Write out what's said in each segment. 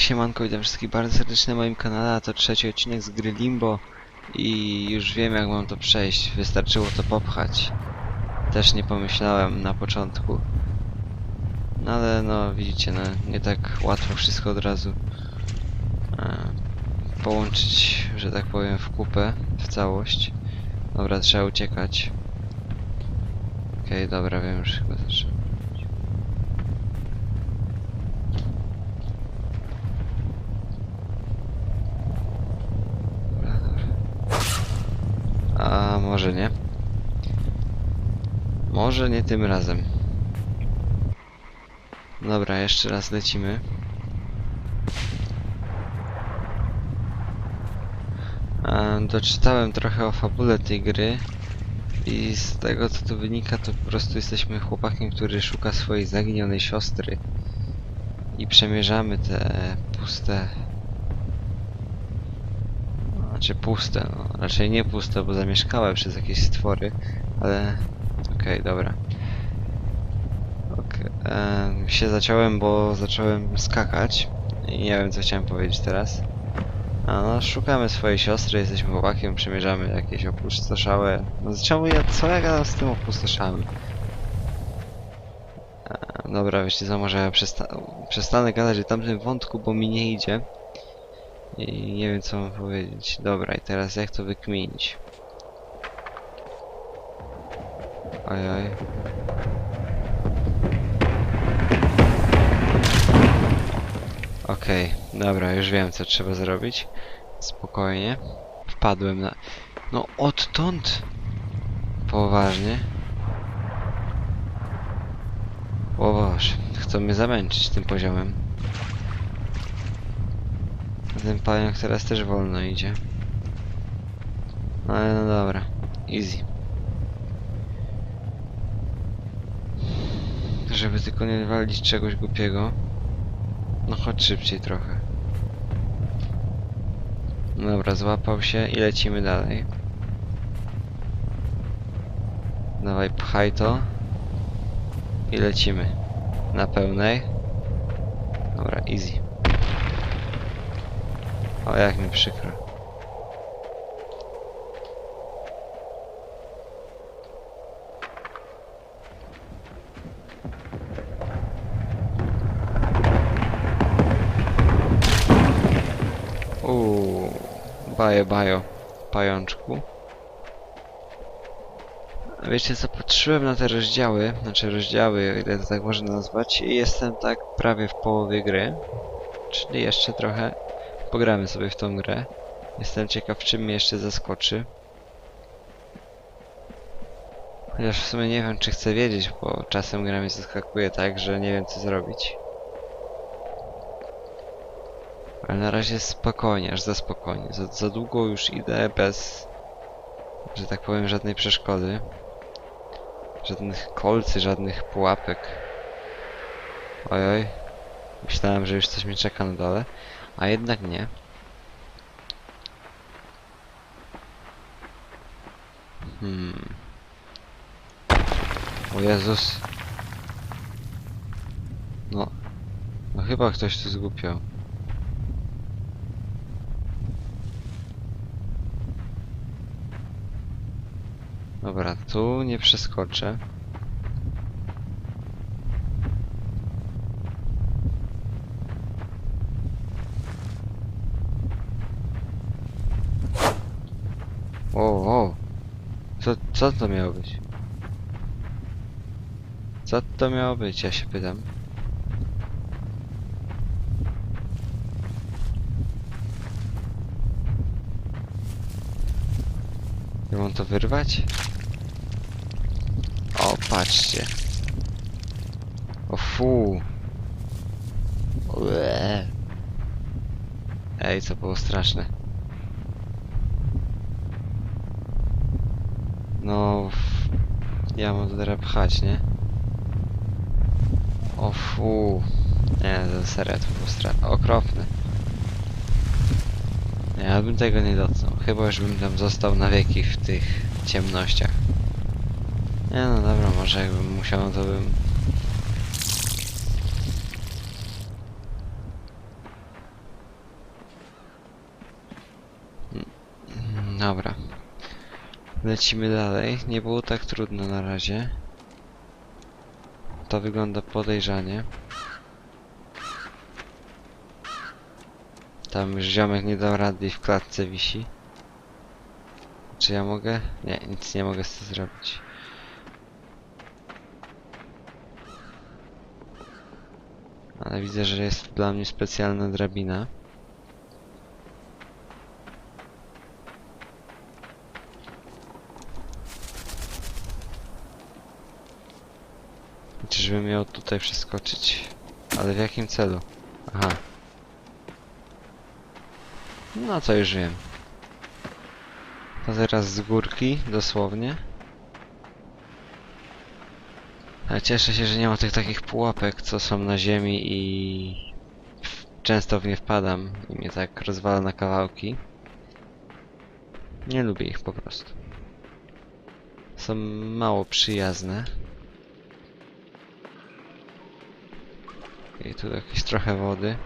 siemanko, witam wszystkich bardzo serdecznie na moim kanale, a to trzeci odcinek z gry Limbo i już wiem jak mam to przejść, wystarczyło to popchać. Też nie pomyślałem na początku. No ale no widzicie, no nie tak łatwo wszystko od razu e, połączyć, że tak powiem, w kupę, w całość. Dobra, trzeba uciekać. Okej, dobra, wiem już chyba zaczynam. Dobra, dobra. A może nie? Może nie tym razem. Dobra, jeszcze raz lecimy. Doczytałem trochę o fabule tej gry i z tego co tu wynika to po prostu jesteśmy chłopakiem, który szuka swojej zaginionej siostry i przemierzamy te puste znaczy puste, no. Raczej nie puste, bo zamieszkałe przez jakieś stwory, ale... Okej, dobra. Okay. em, się zaciąłem, bo zacząłem skakać i nie wiem co chciałem powiedzieć teraz. A no, szukamy swojej siostry, jesteśmy chłopakiem, przemierzamy jakieś opustoszałe... No czemu ja... co ja gadam z tym opustoszałym? E, dobra, wiecie co, może ja przesta przestanę gadać o tamtym wątku, bo mi nie idzie. I nie wiem co mam powiedzieć. Dobra, i teraz jak to wykminić? Ojoj. Okej, dobra, już wiem co trzeba zrobić. Spokojnie. Wpadłem na... No odtąd! Poważnie. O Boże, chcą mnie zamęczyć tym poziomem. Ten pająk teraz też wolno idzie. Ale no dobra. Easy. Żeby tylko nie walić czegoś głupiego. No chodź szybciej trochę. Dobra, złapał się i lecimy dalej. Dawaj, pchaj to. I lecimy. Na pełnej. Dobra, easy. O, jak mi przykro. Uuu, bajo, bajo, pajączku. Wiecie co, patrzyłem na te rozdziały, znaczy rozdziały, ile to tak można nazwać, i jestem tak prawie w połowie gry. Czyli jeszcze trochę pogramy sobie w tą grę. Jestem ciekaw, czym mnie jeszcze zaskoczy. Chociaż w sumie nie wiem, czy chcę wiedzieć, bo czasem gra mnie zaskakuje tak, że nie wiem, co zrobić. Ale na razie spokojnie, aż za spokojnie. Za, za długo już idę bez, że tak powiem, żadnej przeszkody. Żadnych kolcy, żadnych pułapek. Ojoj. Myślałem, że już coś mnie czeka na dole. A jednak nie. Hmm. O Jezus. No. No chyba ktoś tu zgłupiał. Dobra, tu nie przeskoczę. O, o. Co, co to miało być? Co to miało być, ja się pytam. Ja mam to wyrwać? O, patrzcie. O fu. Ej, co było straszne. No... Ja mam teraz pchać, nie? O fu. Nie, to serio, to było strata. Okropne. Ja bym tego nie dotknął. Chyba już bym tam został na wieki w tych ciemnościach. Nie no dobra, może jakbym musiał, to bym... Mm, mm, dobra. Lecimy dalej. Nie było tak trudno na razie. To wygląda podejrzanie. Tam już ziomek nie dał rady i w klatce wisi. Czy ja mogę? Nie, nic nie mogę z tym zrobić. Ale widzę, że jest dla mnie specjalna drabina. Czyżbym miał tutaj przeskoczyć? Ale w jakim celu? Aha. No to już wiem. To teraz z górki, dosłownie. Ale cieszę się, że nie ma tych takich pułapek, co są na ziemi i często w nie wpadam i mnie tak rozwala na kawałki. Nie lubię ich po prostu. Są mało przyjazne. I tu jakieś trochę wody.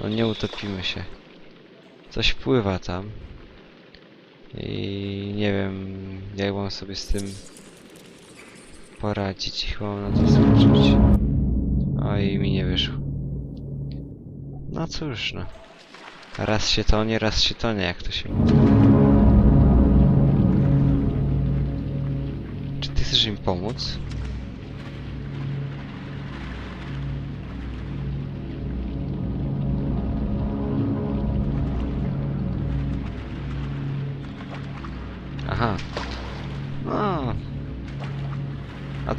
No nie utopimy się. Coś pływa tam. I nie wiem jak mam sobie z tym poradzić. Chyba mam na to skoczyć. Oj, mi nie wyszło. No cóż no. Raz się tonie, raz się tonie, jak to się mówi. Czy ty chcesz im pomóc?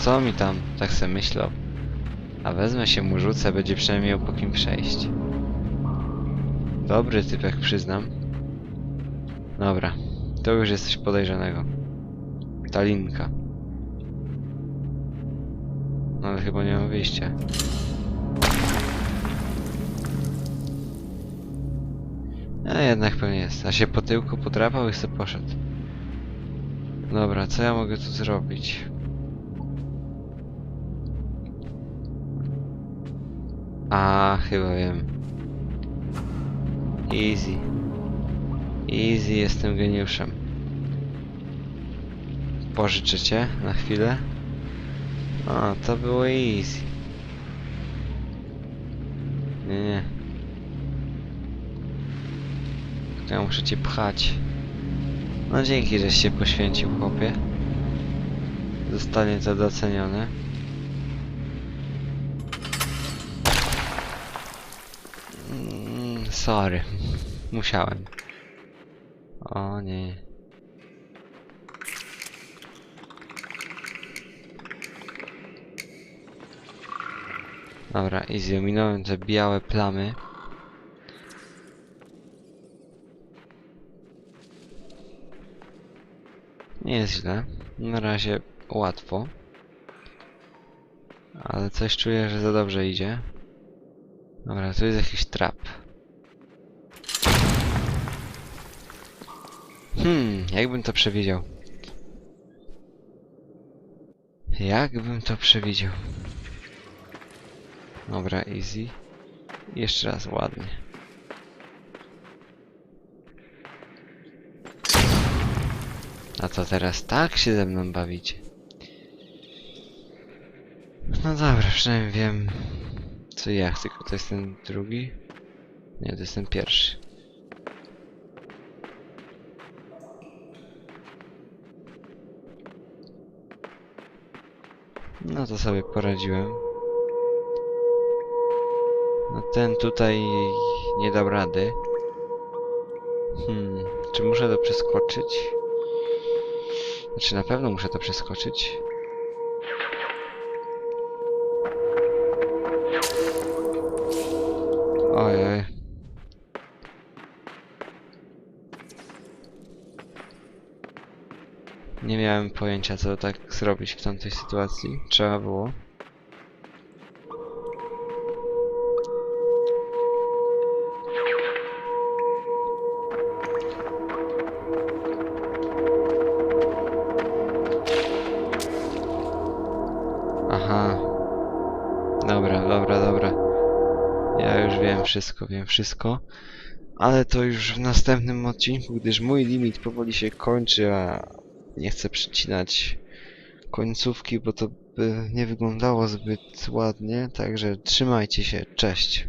Co mi tam? Tak se myślał. A wezmę się mu rzucę, będzie przynajmniej po kim przejść. Dobry typek, przyznam. Dobra. To już jest coś podejrzanego. Ta linka. No ale chyba nie mam wyjścia. A jednak pewnie jest. A się po tyłku podrapał i sobie poszedł. Dobra, co ja mogę tu zrobić? A, chyba wiem. Easy. Easy, jestem geniuszem. Pożyczę cię na chwilę. O, to było easy. Nie, nie. To ja muszę cię pchać. No dzięki, żeś się poświęcił, chłopie. Zostanie to docenione. Sorry. Musiałem. O nie. Dobra, easy, ominąłem te białe plamy. Nie jest źle. Na razie łatwo. Ale coś czuję, że za dobrze idzie. Dobra, tu jest jakiś trap. Hmm, jakbym to przewidział. Jakbym to przewidział. Dobra, easy. Jeszcze raz ładnie. A to teraz tak się ze mną bawicie. No dobra, przynajmniej wiem co jak, tylko to jest ten drugi? Nie, to jest ten pierwszy. No to sobie poradziłem. No ten tutaj nie dał rady. Hmm, czy muszę to przeskoczyć? Znaczy na pewno muszę to przeskoczyć. Ojej. Nie miałem pojęcia co tak zrobić w tamtej sytuacji. Trzeba było. Aha. Dobra, dobra, dobra. Ja już wiem wszystko, wiem wszystko. Ale to już w następnym odcinku, gdyż mój limit powoli się kończy, a nie chcę przycinać końcówki, bo to by nie wyglądało zbyt ładnie. Także trzymajcie się, cześć.